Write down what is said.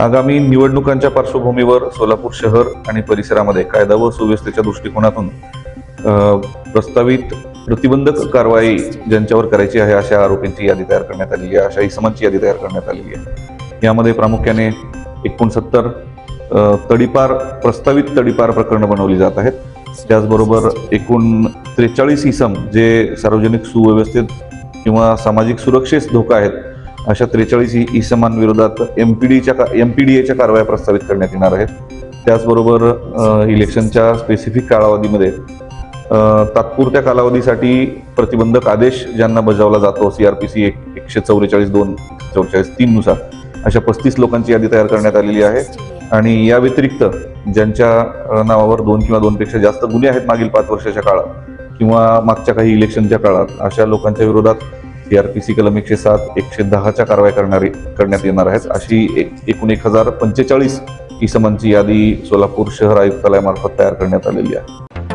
आगामी निवडणुकांच्या पार्श्वभूमीवर सोलापूर शहर आणि परिसरामध्ये कायदा व सुव्यवस्थेच्या दृष्टिकोनातून प्रस्तावित प्रतिबंधक कारवाई ज्यांच्यावर करायची आहे अशा आरोपींची यादी तयार करण्यात आलेली आहे अशा इसमांची यादी तयार करण्यात आलेली आहे. यामध्ये प्रामुख्याने एकोणसत्तर तडीपार प्रस्तावित तडीपार प्रकरणं बनवली जात आहेत. त्याचबरोबर एकूण त्रेचाळीस इसम जे सार्वजनिक सुव्यवस्थेत किंवा सामाजिक सुरक्षेस धोका आहेत अशा त्रेचाळीस इसमांविरोधात एम पी डीच्या एम पी डी एच्या कारवाया प्रस्तावित करण्यात येणार आहेत. त्याचबरोबर इलेक्शनच्या स्पेसिफिक कालावधीमध्ये तात्पुरत्या कालावधीसाठी प्रतिबंधक आदेश ज्यांना बजावला जातो सी आर पी सी एक एकशे चौवेचाळीस दोन चौवेचाळीस तीननुसार अशा पस्तीस लोकांची यादी तयार करण्यात आलेली आहे. आणि या व्यतिरिक्त ज्यांच्या नावावर दोन किंवा दोनपेक्षा जास्त गुन्हे आहेत मागील पाच वर्षाच्या काळात किंवा मागच्या काही इलेक्शनच्या काळात अशा लोकांच्या विरोधात सीआरपीसी कलम एकशे सात एकशे दहाच्या कारवाई करणारी करण्यात येणार आहेत. अशी एक एकूण एक हजार पंचेचाळीस इसमांची यादी सोलापूर शहर आयुक्तालयामार्फत तयार करण्यात आलेली आहे.